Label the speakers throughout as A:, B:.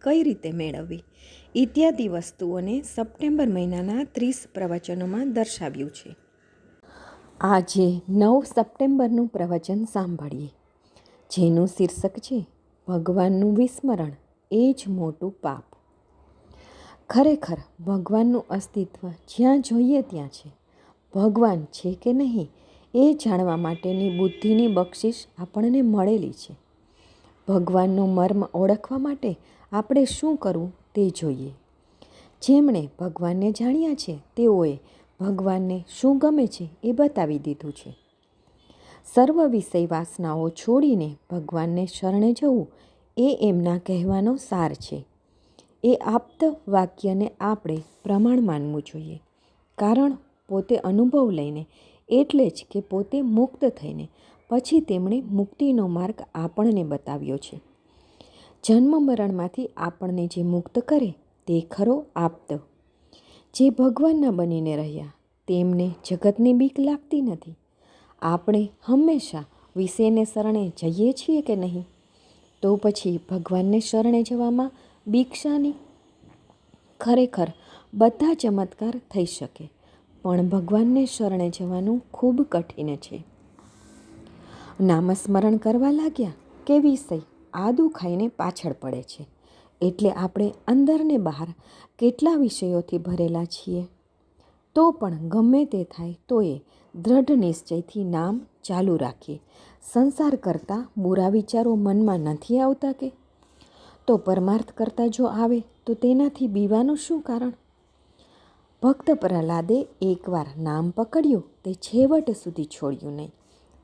A: કઈ રીતે મેળવવી? ઇત્યાદિ વસ્તુઓને સપ્ટેમ્બર મહિનાના ત્રીસ પ્રવચનોમાં દર્શાવ્યું છે. આજે નવ સપ્ટેમ્બરનું પ્રવચન સાંભળીએ. જેનું શીર્ષક છે, ભગવાનનું વિસ્મરણ, એ જ મોટું પાપ. ખરેખર, ભગવાનનું અસ્તિત્વ જ્યાં જોઈએ ત્યાં છે. ભગવાન છે કે નહીં, એ જાણવા માટેની બુદ્ધિની બક્ષિસ આપણને મળેલી છે. ભગવાનનો મર્મ ઓળખવા માટે આપણે શું કરવું તે જોઈએ. જેમણે ભગવાનને જાણ્યા છે, તેઓએ ભગવાનને શું ગમે છે એ બતાવી દીધું છે. સર્વ વિષય વાસનાઓ છોડીને ભગવાનને શરણે જવું એ એમના કહેવાનો સાર છે. એ આપ્ત વાક્યને આપણે પ્રમાણ માનવું જોઈએ. કારણ પોતે અનુભવ લઈને એટલે જ કે પોતે મુક્ત થઈને પછી તેમણે મુક્તિનો માર્ગ આપણને બતાવ્યો છે. જન્મ મરણમાંથી આપણને જે મુક્ત કરે તે ખરો આપતો. જે ભગવાનના બનીને રહ્યા, તેમને જગતની બીક લાગતી નથી. આપણે હંમેશા વિષયને શરણે જઈએ છીએ કે નહીં? તો પછી ભગવાનને શરણે જવામાં બીક્ષાની ખરેખર બધા ચમત્કાર થઈ શકે, પણ ભગવાનને શરણે જવાનું ખૂબ કઠિન છે. નામસ્મરણ કરવા લાગ્યા કે વિષય? આદુ ખાઈને પાછળ પડે છે. એટલે આપણે અંદર ને બહાર કેટલા વિષયોથી ભરેલા છીએ? તો પણ ગમે તે થાય તો એ દૃઢ નિશ્ચયથી નામ ચાલુ રાખીએ. સંસાર કરતાં બુરા વિચારો મનમાં નથી આવતા કે? તો પરમાર્થ કરતાં જો આવે તો તેનાથી બીવાનું શું કારણ? ભક્ત પ્રહલાદે એકવાર નામ પકડ્યું, તે છેવટ સુધી છોડ્યું નહીં.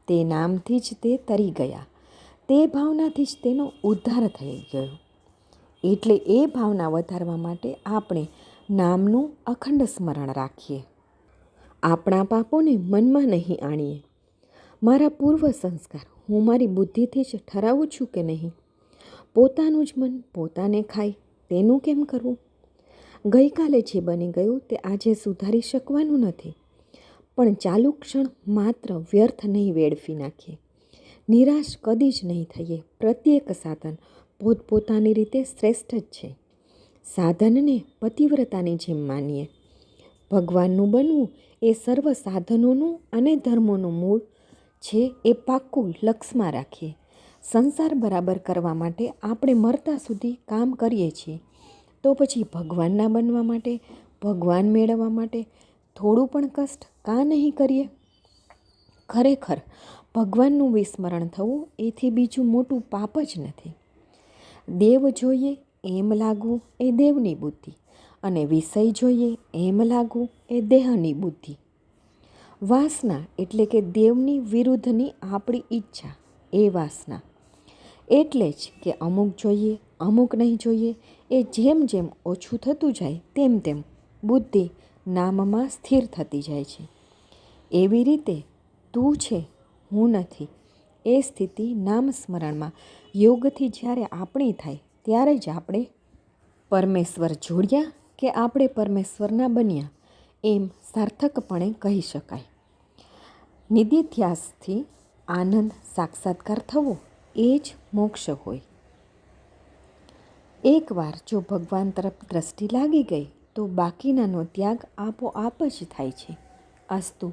A: તે નામથી જ તે તરી ગયા. તે ભાવનાથી જ તેનો ઉદ્ધાર થઈ ગયો. એટલે એ ભાવના વધારવા માટે આપણે નામનું અખંડ સ્મરણ રાખીએ. આપણા પાપોને મનમાં નહીં આણીએ. મારા પૂર્વ સંસ્કાર, હું મારી બુદ્ધિથી જ ઠરાવું છું કે નહીં? પોતાનું જ મન પોતાને ખાય, તેનું કેમ કરવું? ગઈકાલે જે બની ગયું તે આજે સુધારી શકવાનું નથી. પણ ચાલુ ક્ષણ માત્ર વ્યર્થ નહીં વેડફી નાખીએ. નિરાશ કદી જ નહીં થઈએ. પ્રત્યેક સાધન પોતપોતાની રીતે શ્રેષ્ઠ જ છે. સાધનને પતિવ્રતાની જેમ માનીએ. ભગવાનનું બનવું એ સર્વ સાધનોનું અને ધર્મોનું મૂળ છે એ પાક્કું લક્ષમાં રાખીએ. સંસાર બરાબર કરવા માટે આપણે મરતા સુધી કામ કરીએ છીએ. તો પછી ભગવાનના બનવા માટે, ભગવાન મેળવવા માટે થોડું પણ કષ્ટ કાં નહીં કરીએ? ખરેખર ભગવાનનું વિસ્મરણ થવું એથી બીજું મોટું પાપ જ નથી. દેવ જોઈએ એમ લાગવું એ દેવની બુદ્ધિ અને વિષય જોઈએ એમ લાગવું એ દેહની બુદ્ધિ. વાસના એટલે કે દેવની વિરુદ્ધની આપણી ઈચ્છા, એ વાસના. એટલે જ કે અમુક જોઈએ, અમુક નહીં જોઈએ, એ જેમ જેમ ઓછું થતું જાય તેમ તેમ બુદ્ધિ નામમાં સ્થિર થતી જાય છે. એવી રીતે તું છે હું નથી. એ સ્થિતિ નામ સ્મરણમાં યોગથી જ્યારે આપણી થાય, ત્યારે જ આપણે પરમેશ્વર જોડ્યા કે આપણે પરમેશ્વરના બન્યા, એમ સાર્થકપણે કહી શકાય. નિધિધ્યાસથી આનંદ સાક્ષાત્કાર થવો એ જ મોક્ષ હોય. એકવાર જો ભગવાન તરફ દ્રષ્ટિ લાગી ગઈ, તો બાકીનાનો ત્યાગ આપોઆપ જ થાય છે. અસ્તુ